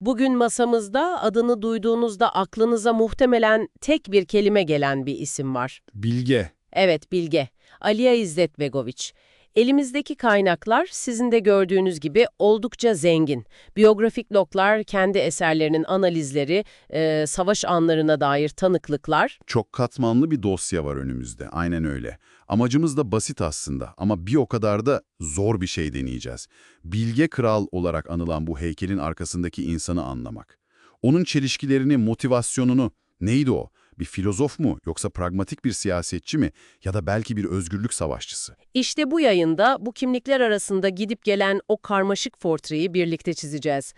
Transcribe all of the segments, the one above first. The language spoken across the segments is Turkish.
Bugün masamızda adını duyduğunuzda aklınıza muhtemelen tek bir kelime gelen bir isim var. Bilge. Evet, Bilge. Aliya İzzet Begoviç. Elimizdeki kaynaklar sizin de gördüğünüz gibi oldukça zengin. Biyografik loglar, kendi eserlerinin analizleri, e, savaş anlarına dair tanıklıklar. Çok katmanlı bir dosya var önümüzde. Aynen öyle. Amacımız da basit aslında ama bir o kadar da zor bir şey deneyeceğiz. Bilge Kral olarak anılan bu heykelin arkasındaki insanı anlamak. Onun çelişkilerini, motivasyonunu, neydi o? Bir filozof mu yoksa pragmatik bir siyasetçi mi ya da belki bir özgürlük savaşçısı? İşte bu yayında bu kimlikler arasında gidip gelen o karmaşık portreyi birlikte çizeceğiz.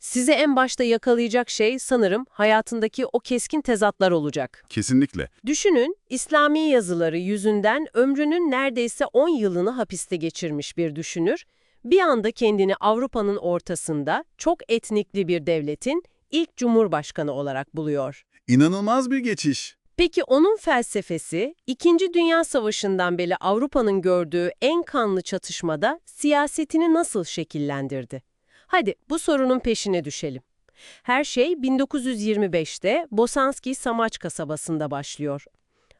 Size en başta yakalayacak şey sanırım hayatındaki o keskin tezatlar olacak. Kesinlikle. Düşünün, İslami yazıları yüzünden ömrünün neredeyse 10 yılını hapiste geçirmiş bir düşünür, bir anda kendini Avrupa'nın ortasında çok etnikli bir devletin ilk cumhurbaşkanı olarak buluyor. İnanılmaz bir geçiş. Peki onun felsefesi, İkinci Dünya Savaşı'ndan beri Avrupa'nın gördüğü en kanlı çatışmada siyasetini nasıl şekillendirdi? Hadi bu sorunun peşine düşelim. Her şey 1925'te Bosanski Samaç kasabasında başlıyor.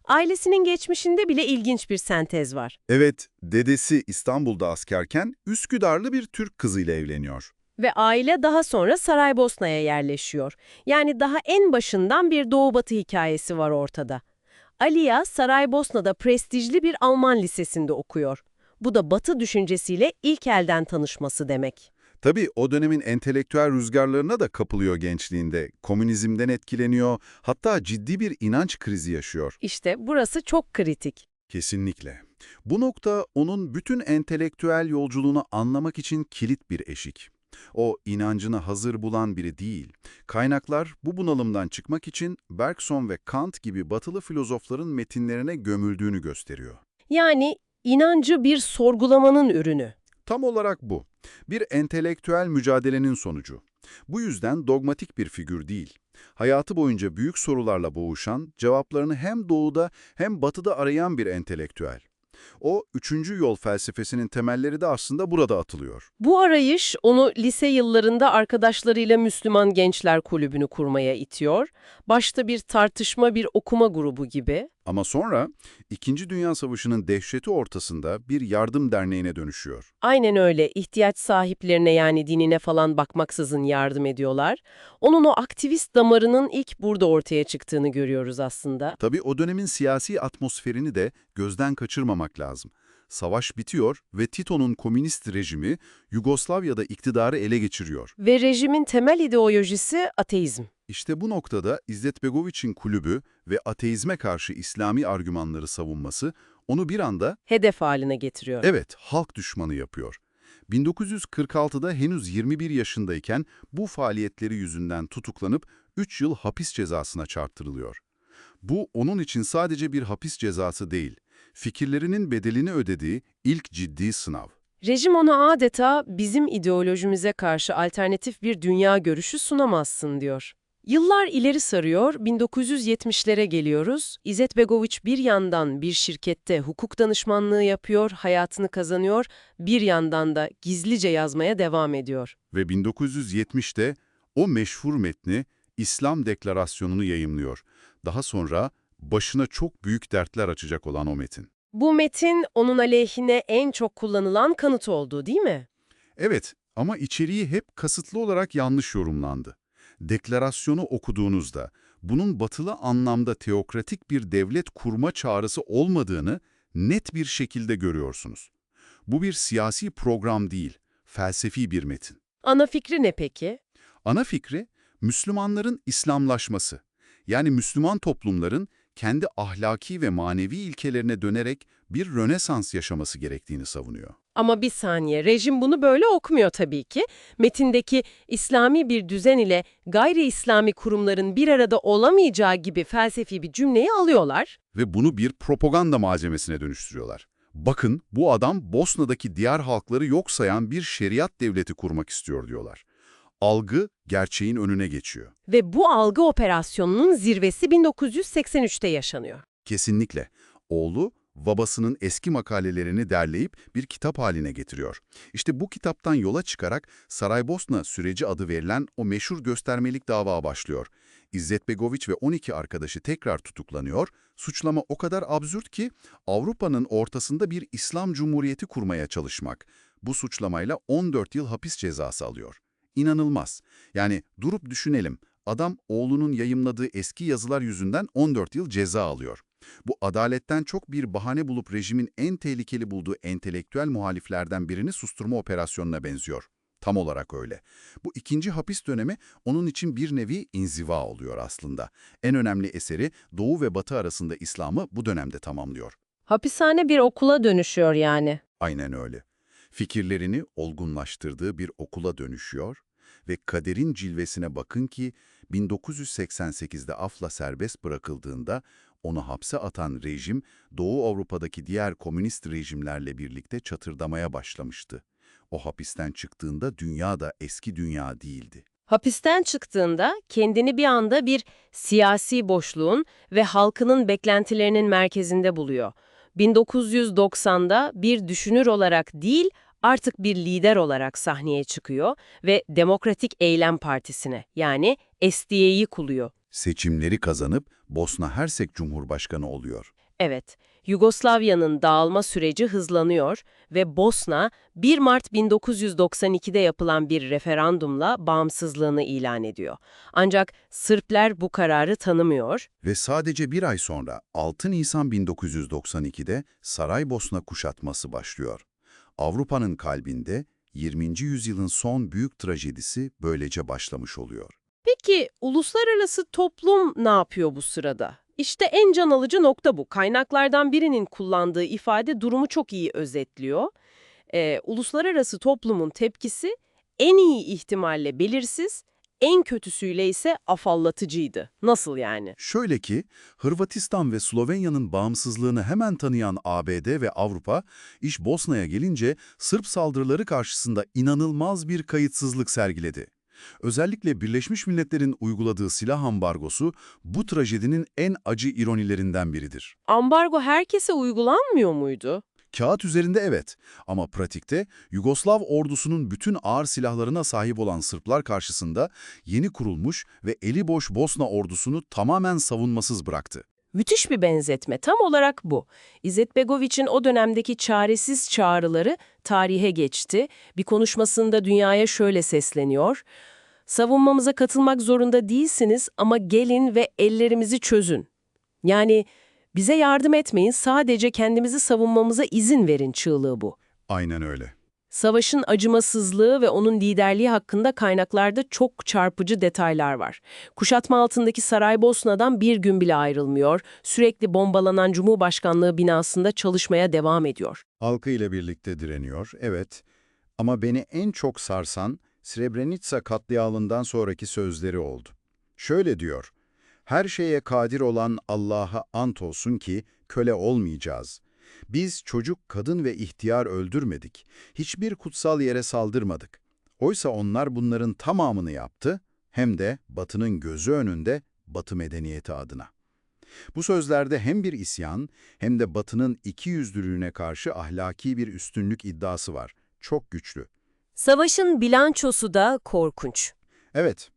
Ailesinin geçmişinde bile ilginç bir sentez var. Evet, dedesi İstanbul'da askerken Üsküdarlı bir Türk kızıyla evleniyor. Ve aile daha sonra Saraybosna'ya yerleşiyor. Yani daha en başından bir Doğu-Batı hikayesi var ortada. Aliya, Saraybosna'da prestijli bir Alman lisesinde okuyor. Bu da Batı düşüncesiyle ilk elden tanışması demek. Tabii o dönemin entelektüel rüzgarlarına da kapılıyor gençliğinde. Komünizmden etkileniyor, hatta ciddi bir inanç krizi yaşıyor. İşte burası çok kritik. Kesinlikle. Bu nokta onun bütün entelektüel yolculuğunu anlamak için kilit bir eşik. O inancını hazır bulan biri değil. Kaynaklar bu bunalımdan çıkmak için Bergson ve Kant gibi batılı filozofların metinlerine gömüldüğünü gösteriyor. Yani inancı bir sorgulamanın ürünü. Tam olarak bu. Bir entelektüel mücadelenin sonucu. Bu yüzden dogmatik bir figür değil. Hayatı boyunca büyük sorularla boğuşan, cevaplarını hem doğuda hem batıda arayan bir entelektüel. O üçüncü yol felsefesinin temelleri de aslında burada atılıyor. Bu arayış onu lise yıllarında arkadaşlarıyla Müslüman Gençler Kulübü'nü kurmaya itiyor. Başta bir tartışma, bir okuma grubu gibi. Ama sonra İkinci Dünya Savaşı'nın dehşeti ortasında bir yardım derneğine dönüşüyor. Aynen öyle. İhtiyaç sahiplerine yani dinine falan bakmaksızın yardım ediyorlar. Onun o aktivist damarının ilk burada ortaya çıktığını görüyoruz aslında. Tabii o dönemin siyasi atmosferini de gözden kaçırmamak lazım. Savaş bitiyor ve Tito'nun komünist rejimi Yugoslavya'da iktidarı ele geçiriyor. Ve rejimin temel ideolojisi ateizm. İşte bu noktada İzzet Begoviç'in kulübü ve ateizme karşı İslami argümanları savunması onu bir anda, Hedef haline getiriyor. evet, halk düşmanı yapıyor. 1946'da henüz 21 yaşındayken bu faaliyetleri yüzünden tutuklanıp 3 yıl hapis cezasına çarptırılıyor. Bu onun için sadece bir hapis cezası değil, fikirlerinin bedelini ödediği ilk ciddi sınav. Rejim ona adeta bizim ideolojimize karşı alternatif bir dünya görüşü sunamazsın diyor. Yıllar ileri sarıyor, 1970'lere geliyoruz. İzzet Begoviç bir yandan bir şirkette hukuk danışmanlığı yapıyor, hayatını kazanıyor, bir yandan da gizlice yazmaya devam ediyor. Ve 1970'te o meşhur metni İslam Deklarasyonu'nu yayımlıyor. Daha sonra başına çok büyük dertler açacak olan o metin. Bu metin onun aleyhine en çok kullanılan kanıt oldu değil mi? Evet ama içeriği hep kasıtlı olarak yanlış yorumlandı. Deklarasyonu okuduğunuzda bunun batılı anlamda teokratik bir devlet kurma çağrısı olmadığını net bir şekilde görüyorsunuz. Bu bir siyasi program değil, felsefi bir metin. Ana fikri ne peki? Ana fikri Müslümanların İslamlaşması. Yani Müslüman toplumların kendi ahlaki ve manevi ilkelerine dönerek bir rönesans yaşaması gerektiğini savunuyor. Ama bir saniye, rejim bunu böyle okumuyor tabii ki. Metindeki İslami bir düzen ile gayri İslami kurumların bir arada olamayacağı gibi felsefi bir cümleyi alıyorlar. Ve bunu bir propaganda malzemesine dönüştürüyorlar. Bakın bu adam Bosna'daki diğer halkları yok sayan bir şeriat devleti kurmak istiyor diyorlar. Algı gerçeğin önüne geçiyor. Ve bu algı operasyonunun zirvesi 1983'te yaşanıyor. Kesinlikle. Oğlu babasının eski makalelerini derleyip bir kitap haline getiriyor. İşte bu kitaptan yola çıkarak Saraybosna süreci adı verilen o meşhur göstermelik dava başlıyor. İzzet Begoviç ve 12 arkadaşı tekrar tutuklanıyor. Suçlama o kadar absürt ki Avrupa'nın ortasında bir İslam Cumhuriyeti kurmaya çalışmak. Bu suçlamayla 14 yıl hapis cezası alıyor. İnanılmaz. Yani durup düşünelim. Adam oğlunun yayımladığı eski yazılar yüzünden 14 yıl ceza alıyor. Bu adaletten çok bir bahane bulup rejimin en tehlikeli bulduğu entelektüel muhaliflerden birini susturma operasyonuna benziyor. Tam olarak öyle. Bu ikinci hapis dönemi onun için bir nevi inziva oluyor aslında. En önemli eseri Doğu ve Batı arasında İslam'ı bu dönemde tamamlıyor. Hapishane bir okula dönüşüyor yani. Aynen öyle. Fikirlerini olgunlaştırdığı bir okula dönüşüyor ve kaderin cilvesine bakın ki 1988'de afla serbest bırakıldığında onu hapse atan rejim Doğu Avrupa'daki diğer komünist rejimlerle birlikte çatırdamaya başlamıştı. O hapisten çıktığında dünya da eski dünya değildi. Hapisten çıktığında kendini bir anda bir siyasi boşluğun ve halkının beklentilerinin merkezinde buluyor. 1990'da bir düşünür olarak değil, artık bir lider olarak sahneye çıkıyor ve Demokratik Eylem Partisi'ne yani SDA'yı kuruyor. Seçimleri kazanıp Bosna Hersek Cumhurbaşkanı oluyor. Evet, Yugoslavya'nın dağılma süreci hızlanıyor ve Bosna 1 Mart 1992'de yapılan bir referandumla bağımsızlığını ilan ediyor. Ancak Sırplar bu kararı tanımıyor. Ve sadece bir ay sonra 6 Nisan 1992'de Saraybosna kuşatması başlıyor. Avrupa'nın kalbinde 20. yüzyılın son büyük trajedisi böylece başlamış oluyor. Peki uluslararası toplum ne yapıyor bu sırada? İşte en can alıcı nokta bu. Kaynaklardan birinin kullandığı ifade durumu çok iyi özetliyor. Ee, uluslararası toplumun tepkisi en iyi ihtimalle belirsiz, en kötüsüyle ise afallatıcıydı. Nasıl yani? Şöyle ki, Hırvatistan ve Slovenya'nın bağımsızlığını hemen tanıyan ABD ve Avrupa, iş Bosna'ya gelince Sırp saldırıları karşısında inanılmaz bir kayıtsızlık sergiledi. Özellikle Birleşmiş Milletler'in uyguladığı silah ambargosu bu trajedinin en acı ironilerinden biridir. Ambargo herkese uygulanmıyor muydu? Kağıt üzerinde evet ama pratikte Yugoslav ordusunun bütün ağır silahlarına sahip olan Sırplar karşısında yeni kurulmuş ve eli boş Bosna ordusunu tamamen savunmasız bıraktı. Müthiş bir benzetme. Tam olarak bu. İzzet Begoviç'in o dönemdeki çaresiz çağrıları tarihe geçti. Bir konuşmasında dünyaya şöyle sesleniyor. Savunmamıza katılmak zorunda değilsiniz ama gelin ve ellerimizi çözün. Yani bize yardım etmeyin, sadece kendimizi savunmamıza izin verin çığlığı bu. Aynen öyle. Savaşın acımasızlığı ve onun liderliği hakkında kaynaklarda çok çarpıcı detaylar var. Kuşatma altındaki Saraybosna'dan bir gün bile ayrılmıyor, sürekli bombalanan Cumhurbaşkanlığı binasında çalışmaya devam ediyor. Halkı ile birlikte direniyor, evet. Ama beni en çok sarsan Srebrenica katliamından sonraki sözleri oldu. Şöyle diyor, her şeye kadir olan Allah'a ant olsun ki köle olmayacağız. Biz çocuk, kadın ve ihtiyar öldürmedik. Hiçbir kutsal yere saldırmadık. Oysa onlar bunların tamamını yaptı, hem de Batı'nın gözü önünde Batı medeniyeti adına. Bu sözlerde hem bir isyan hem de Batı'nın ikiyüzlülüğüne karşı ahlaki bir üstünlük iddiası var. Çok güçlü. Savaşın bilançosu da korkunç. Evet,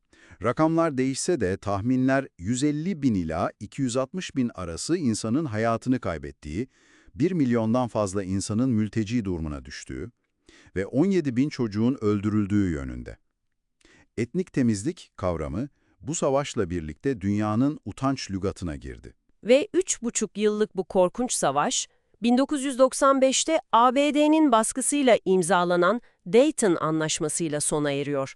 rakamlar değişse de tahminler 150 bin ila 260 bin arası insanın hayatını kaybettiği, 1 milyondan fazla insanın mülteci durumuna düştüğü ve 17 bin çocuğun öldürüldüğü yönünde. Etnik temizlik kavramı bu savaşla birlikte dünyanın utanç lügatına girdi. Ve üç buçuk yıllık bu korkunç savaş, 1995'te ABD'nin baskısıyla imzalanan Dayton Anlaşması'yla sona eriyor.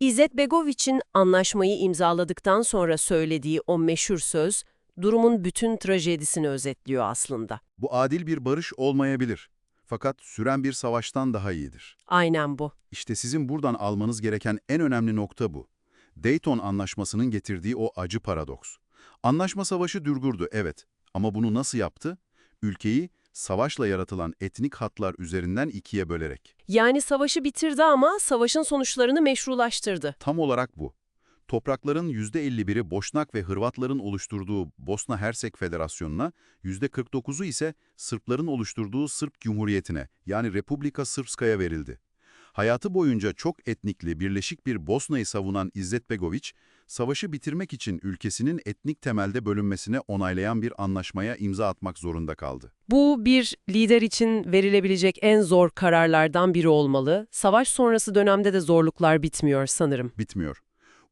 İzzet Begoviç'in anlaşmayı imzaladıktan sonra söylediği o meşhur söz, durumun bütün trajedisini özetliyor aslında. Bu adil bir barış olmayabilir. Fakat süren bir savaştan daha iyidir. Aynen bu. İşte sizin buradan almanız gereken en önemli nokta bu. Dayton Anlaşması'nın getirdiği o acı paradoks. Anlaşma savaşı dürgürdü, evet. Ama bunu nasıl yaptı? Ülkeyi savaşla yaratılan etnik hatlar üzerinden ikiye bölerek. Yani savaşı bitirdi ama savaşın sonuçlarını meşrulaştırdı. Tam olarak bu. Toprakların %51'i Boşnak ve Hırvatların oluşturduğu Bosna Hersek Federasyonu'na, %49'u ise Sırpların oluşturduğu Sırp Cumhuriyeti'ne yani Republika Srpska'ya verildi. Hayatı boyunca çok etnikli, birleşik bir Bosna'yı savunan İzzet Begoviç, savaşı bitirmek için ülkesinin etnik temelde bölünmesine onaylayan bir anlaşmaya imza atmak zorunda kaldı. Bu bir lider için verilebilecek en zor kararlardan biri olmalı. Savaş sonrası dönemde de zorluklar bitmiyor sanırım. Bitmiyor.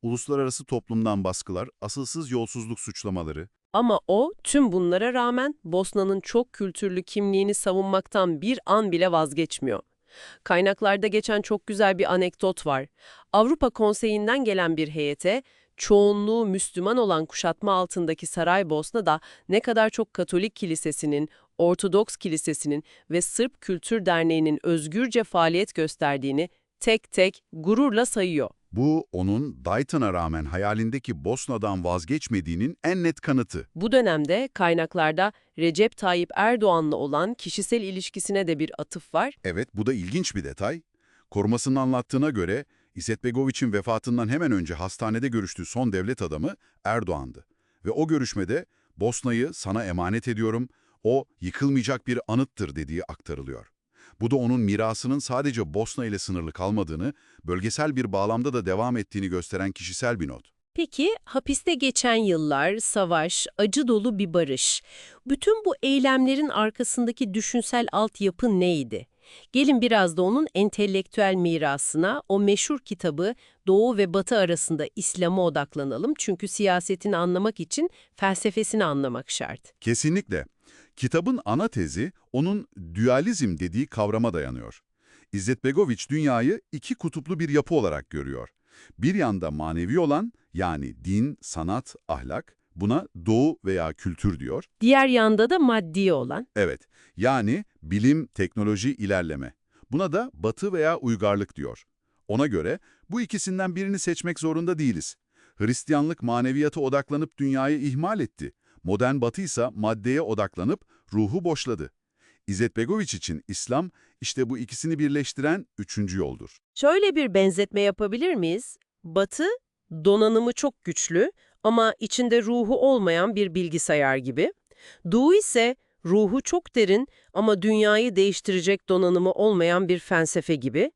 Uluslararası toplumdan baskılar, asılsız yolsuzluk suçlamaları, Ama o tüm bunlara rağmen Bosna'nın çok kültürlü kimliğini savunmaktan bir an bile vazgeçmiyor. Kaynaklarda geçen çok güzel bir anekdot var. Avrupa Konseyi'nden gelen bir heyete çoğunluğu Müslüman olan kuşatma altındaki Saraybosna'da ne kadar çok Katolik Kilisesi'nin, Ortodoks Kilisesi'nin ve Sırp Kültür Derneği'nin özgürce faaliyet gösterdiğini tek tek gururla sayıyor. Bu, onun Dayton'a rağmen hayalindeki Bosna'dan vazgeçmediğinin en net kanıtı. Bu dönemde kaynaklarda Recep Tayyip Erdoğan'la olan kişisel ilişkisine de bir atıf var. Evet, bu da ilginç bir detay. Korumasının anlattığına göre, İzetbegoviç'in vefatından hemen önce hastanede görüştüğü son devlet adamı Erdoğan'dı. Ve o görüşmede Bosna'yı sana emanet ediyorum, o yıkılmayacak bir anıttır dediği aktarılıyor. Bu da onun mirasının sadece Bosna ile sınırlı kalmadığını, bölgesel bir bağlamda da devam ettiğini gösteren kişisel bir not. Peki hapiste geçen yıllar, savaş, acı dolu bir barış. Bütün bu eylemlerin arkasındaki düşünsel altyapı neydi? Gelin biraz da onun entelektüel mirasına, o meşhur kitabı Doğu ve Batı arasında İslam'a odaklanalım. Çünkü siyasetini anlamak için felsefesini anlamak şart. Kesinlikle. Kitabın ana tezi onun dualizm dediği kavrama dayanıyor. İzzet Begoviç dünyayı iki kutuplu bir yapı olarak görüyor. Bir yanda manevi olan yani din, sanat, ahlak, buna doğu veya kültür diyor. Diğer yanda da maddi olan. Evet, yani bilim, teknoloji, ilerleme. Buna da batı veya uygarlık diyor. Ona göre bu ikisinden birini seçmek zorunda değiliz. Hristiyanlık maneviyata odaklanıp dünyayı ihmal etti. Modern batı ise maddeye odaklanıp ruhu boşladı. İzzet Begoviç için İslam işte bu ikisini birleştiren üçüncü yoldur. Şöyle bir benzetme yapabilir miyiz? Batı, donanımı çok güçlü ama içinde ruhu olmayan bir bilgisayar gibi. Doğu ise ruhu çok derin ama dünyayı değiştirecek donanımı olmayan bir felsefe gibi.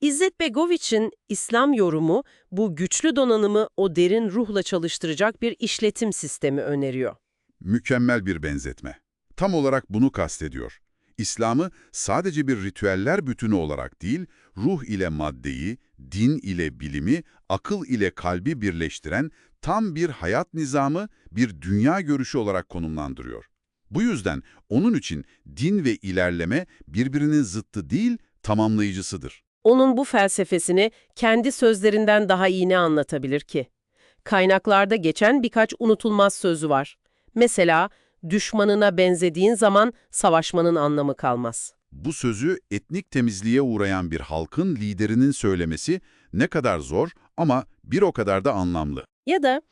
İzzet Begoviç'in İslam yorumu bu güçlü donanımı o derin ruhla çalıştıracak bir işletim sistemi öneriyor. Mükemmel bir benzetme. Tam olarak bunu kastediyor. İslam'ı sadece bir ritüeller bütünü olarak değil, ruh ile maddeyi, din ile bilimi, akıl ile kalbi birleştiren tam bir hayat nizamı, bir dünya görüşü olarak konumlandırıyor. Bu yüzden onun için din ve ilerleme birbirinin zıttı değil, tamamlayıcısıdır. Onun bu felsefesini kendi sözlerinden daha iyi ne anlatabilir ki? Kaynaklarda geçen birkaç unutulmaz sözü var. Mesela, düşmanına benzediğin zaman savaşmanın anlamı kalmaz. Bu sözü etnik temizliğe uğrayan bir halkın liderinin söylemesi ne kadar zor ama bir o kadar da anlamlı. Ya da,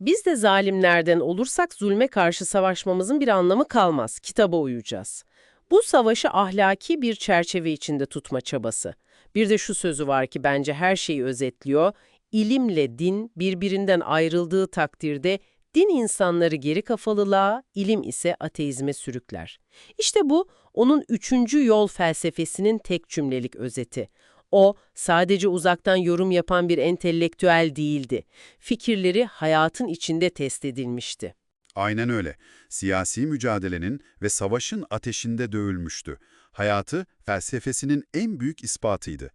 biz de zalimlerden olursak zulme karşı savaşmamızın bir anlamı kalmaz, kitaba uyacağız. Bu savaşı ahlaki bir çerçeve içinde tutma çabası. Bir de şu sözü var ki bence her şeyi özetliyor. İlimle din birbirinden ayrıldığı takdirde din insanları geri kafalılığa, ilim ise ateizme sürükler. İşte bu onun üçüncü yol felsefesinin tek cümlelik özeti. O sadece uzaktan yorum yapan bir entelektüel değildi. Fikirleri hayatın içinde test edilmişti. Aynen öyle. Siyasi mücadelenin ve savaşın ateşinde dövülmüştü. Hayatı felsefesinin en büyük ispatıydı.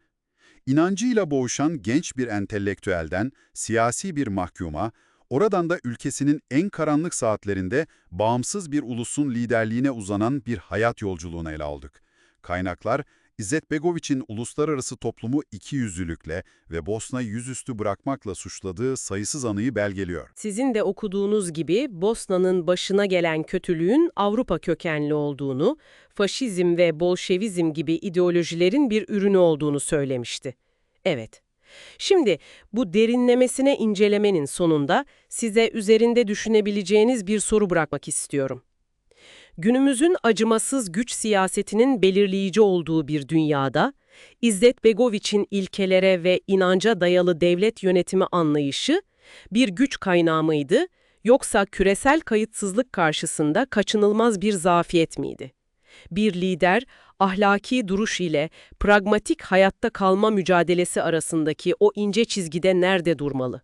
İnancıyla boğuşan genç bir entelektüelden siyasi bir mahkuma, oradan da ülkesinin en karanlık saatlerinde bağımsız bir ulusun liderliğine uzanan bir hayat yolculuğuna ele aldık. Kaynaklar, İzzet Begoviç'in uluslararası toplumu ikiyüzlülükle ve Bosna'yı yüzüstü bırakmakla suçladığı sayısız anıyı belgeliyor. Sizin de okuduğunuz gibi Bosna'nın başına gelen kötülüğün Avrupa kökenli olduğunu, faşizm ve bolşevizm gibi ideolojilerin bir ürünü olduğunu söylemişti. Evet. Şimdi bu derinlemesine incelemenin sonunda size üzerinde düşünebileceğiniz bir soru bırakmak istiyorum. Günümüzün acımasız güç siyasetinin belirleyici olduğu bir dünyada, İzzet Begoviç'in ilkelere ve inanca dayalı devlet yönetimi anlayışı, Bir güç kaynağı mıydı yoksa küresel kayıtsızlık karşısında kaçınılmaz bir zafiyet miydi? Bir lider ahlaki duruş ile pragmatik hayatta kalma mücadelesi arasındaki o ince çizgide nerede durmalı?